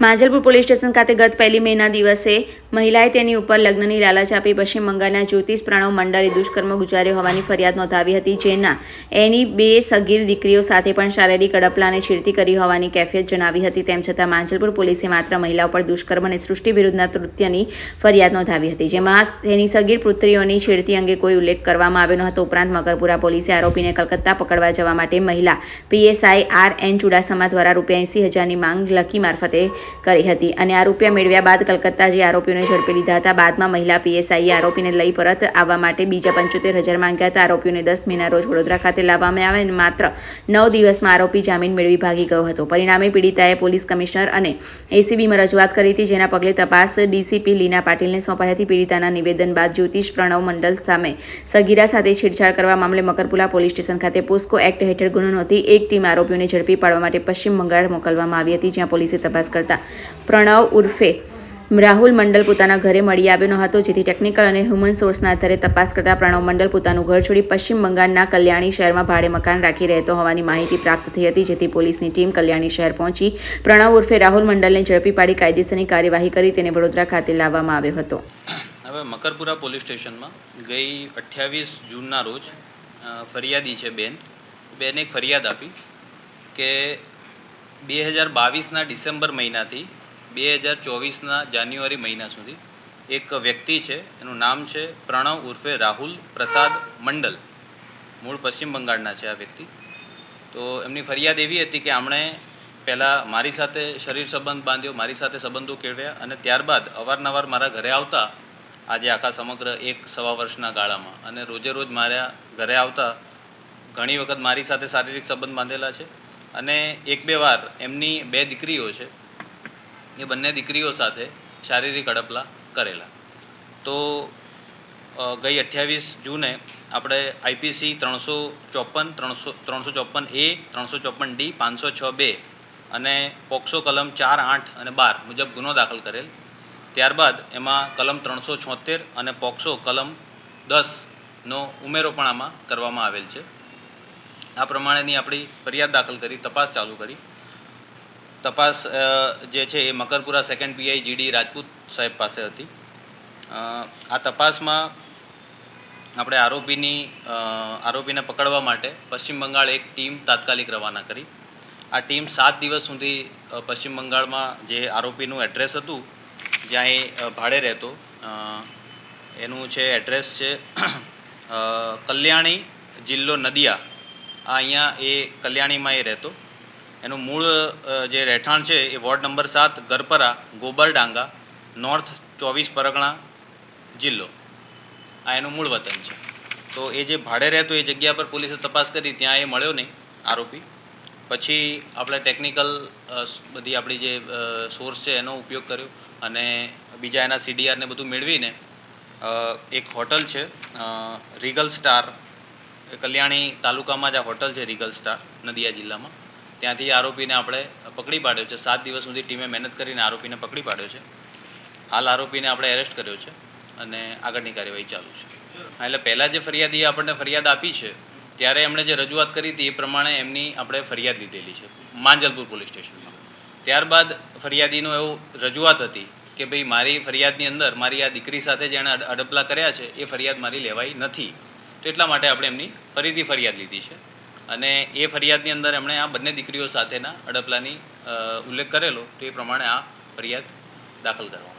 Manjalpur police station ખાતે ગત પહેલી મેના દિવસે મહિલાએ તેની ઉપર લગ્નની લાલચ આપી, પશ્ચિમ બંગાળના જ્યોતિષ પ્રણવ મંડળે દુષ્કર્મ ગુજાર્યો હોવાની ફરિયાદ નોંધાવી હતી, જેના એની બે સગીર દીકરીઓ સાથે પણ શારીરિક અડપલાને છેડતી કરી હોવાની કેફિયત જણાવી હતી. તેમ છતાં માંજલપુર પોલીસે માત્ર મહિલાઓ ઉપર દુષ્કર્મ અને સૃષ્ટિ વિરુદ્ધના કૃત્યની ફરિયાદ નોંધાવી હતી, જેમાં તેની સગીર પુત્રીઓની છેડતી અંગે કોઈ ઉલ્લેખ કરવામાં આવ્યો ન હતો. ઉપરાંત મકરપુરા પોલીસે આરોપીને કલકત્તા પકડવા જવા માટે મહિલા પીએસઆઈ આર એન ચુડાસમા દ્વારા રૂપિયા એંસી હજારની માંગ લકી મારફતે કરી હતી અને આ રૂપિયા મેળવ્યા બાદ કલકત્તા આરોપીઓને ઝડપી લીધા હતા. બાદમાં મહિલા પીએસઆઈએ આરોપીને લઈ પરત આવવા માટે બીજા પંચોતેર હજાર માંગ્યા હતા. આરોપીઓને દસ મહિના રોજ વડોદરા ખાતે લાવવામાં આવે અને માત્ર નવ દિવસમાં આરોપી જામીન મેળવી ભાગી ગયો હતો. પરિણામે પીડિતાએ પોલીસ કમિશનર અને એસીબીમાં રજૂઆત કરી હતી, જેના પગલે તપાસ ડીસીપી લીના પાટીલને સોંપાઈ હતી. પીડિતાના નિવેદન બાદ જ્યોતિષ પ્રણવ મંડલ સામે સગીરા સાથે છેડછાડ કરવા મામલે મકરપુરા પોલીસ સ્ટેશન ખાતે પોસ્કો એક્ટ હેઠળ ગુનો નોંધી એક ટીમ આરોપીઓને ઝડપી પાડવા માટે પશ્ચિમ બંગાળ મોકલવામાં આવી હતી, જ્યાં પોલીસે તપાસ કરતા પ્રણવ ઉર્ફે. રાહુલ મંડલ પોતાના ઘરે મળી આવ્યો ન હતો, જેથી ટેકનિકલ અને હ્યુમન સોર્સના આધારે તપાસ કરતા પ્રણવ મંડલ પોતાનું ઘર છોડી પશ્ચિમ બંગાળના કલ્યાણી શહેરમાં ભાડે મકાન રાખી રહેતો હોવાની માહિતી પ્રાપ્ત થઈ હતી, જેથી પોલીસની ટીમ કલ્યાણી શહેર પહોંચી. પ્રણવ ઉર્ફે રાહુલ મંડલને ઝડપી પાડી કાયદેસરની કાર્યવાહી કરી તેને વડોદરા ખાતે લાવવામાં આવ્યો હતો. હવે મકરપુરા પોલીસ સ્ટેશનમાં ગઈ અઠ્યાવીસ જૂનના રોજ ફરિયાદી છે બેન. બેને ફરિયાદ આપી કે બે હજાર બાવીસના ડિસેમ્બર મહિનાથી બે હજાર ચોવીસના જાન્યુઆરી મહિના સુધી એક વ્યક્તિ છે, એનું નામ છે પ્રણવ ઉર્ફે રાહુલ પ્રસાદ મંડલ. મૂળ પશ્ચિમ બંગાળના છે આ વ્યક્તિ. તો એમની ફરિયાદ એવી હતી કે આમણે પહેલાં મારી સાથે શરીર સંબંધ બાંધ્યો, મારી સાથે સંબંધો કેળવ્યા અને ત્યારબાદ અવારનવાર મારા ઘરે આવતા આજે આખા સમગ્ર એક સવા વર્ષના ગાળામાં. અને રોજે રોજ મારા ઘરે આવતા ઘણી વખત મારી સાથે શારીરિક સંબંધ બાંધેલા છે. અને એક બે વાર એમની બે દીકરીઓ છે, એ બંને દીકરીઓ સાથે શારીરિક અડપલા કરેલા. તો ગઈ અઠ્યાવીસ જૂને આપણે આઈપીસી ત્રણસો ચોપન, ત્રણસો ત્રણસો ચોપન એ, ત્રણસો ચોપન ડી, પાંચસો છ બે અને પોક્સો કલમ ચાર આઠ અને બાર મુજબ ગુનો દાખલ કરેલ. ત્યારબાદ એમાં કલમ ત્રણસો છોતેર અને પોક્સો કલમ દસનો ઉમેરો પણ આમાં કરવામાં આવેલ છે. આ પ્રમાણેની આપણી ફરિયાદ દાખલ કરી, તપાસ ચાલુ કરી. તપાસ જે છે એ Makarpura second PI GD Rajput સાહેબ પાસે હતી. આ તપાસમાં આપણે આરોપીની આરોપીને પકડવા માટે પશ્ચિમ બંગાળ એક ટીમ તાત્કાલિક રવાના કરી. આ ટીમ સાત દિવસ સુધી પશ્ચિમ બંગાળમાં જે આરોપીનું એડ્રેસ હતું જ્યાં એ ભાડે રહેતો એનું છે એડ્રેસ છે કલ્યાણી જિલ્લો નદિયા. અહીંયા એ કલ્યાણીમાં એ રહેતો. એનું મૂળ જે રહેઠાણ છે એ વોર્ડ નંબર સાત, ગરપરા, ગોબરડાંગા, નોર્થ ચોવીસ પરગણા જિલ્લો. આ એનું મૂળ વતન છે. તો એ જે ભાડે રહેતો એ જગ્યા પર પોલીસે તપાસ કરી, ત્યાં એ મળ્યો નહીં, આરોપી. પછી આપણે ટેકનિકલ બધી આપણી જે સોર્સ છે એનો ઉપયોગ કર્યો અને બીજા એના સીડીઆરને બધું મેળવીને એક હોટલ છે રીગલ સ્ટાર કલ્યાણી તાલુકામાં જ આ હોટલ છે રીગલ સ્ટાર, નદિયા જિલ્લામાં. ત્યાંથી આરોપીને આપણે પકડી પાડ્યો છે. સાત દિવસ સુધી ટીમે મહેનત કરીને આરોપીને પકડી પાડ્યો છે. હાલ આરોપીને આપણે એરેસ્ટ કર્યો છે અને આગળની કાર્યવાહી ચાલુ છે. હા, એટલે પહેલાં જે ફરિયાદીએ આપણને ફરિયાદ આપી છે, ત્યારે એમણે જે રજૂઆત કરી હતી એ પ્રમાણે એમની આપણે ફરિયાદ લીધેલી છે, માંજલપુર પોલીસ સ્ટેશનમાં. ત્યારબાદ ફરિયાદીનો એવું રજૂઆત હતી કે, ભાઈ, મારી ફરિયાદની અંદર મારી આ દીકરી સાથે જેણે અડપલા કર્યા છે, એ ફરિયાદ મારી લેવાઈ નથી. તો એટલા માટે આપણે એમની ફરીથી ફરિયાદ લીધી છે અને એ ફરિયાદની અંદર એમણે આ બંને દીકરીઓ સાથેના અડપલાની ઉલ્લેખ કરેલો, તો એ પ્રમાણે આ ફરિયાદ દાખલ કરવામાં.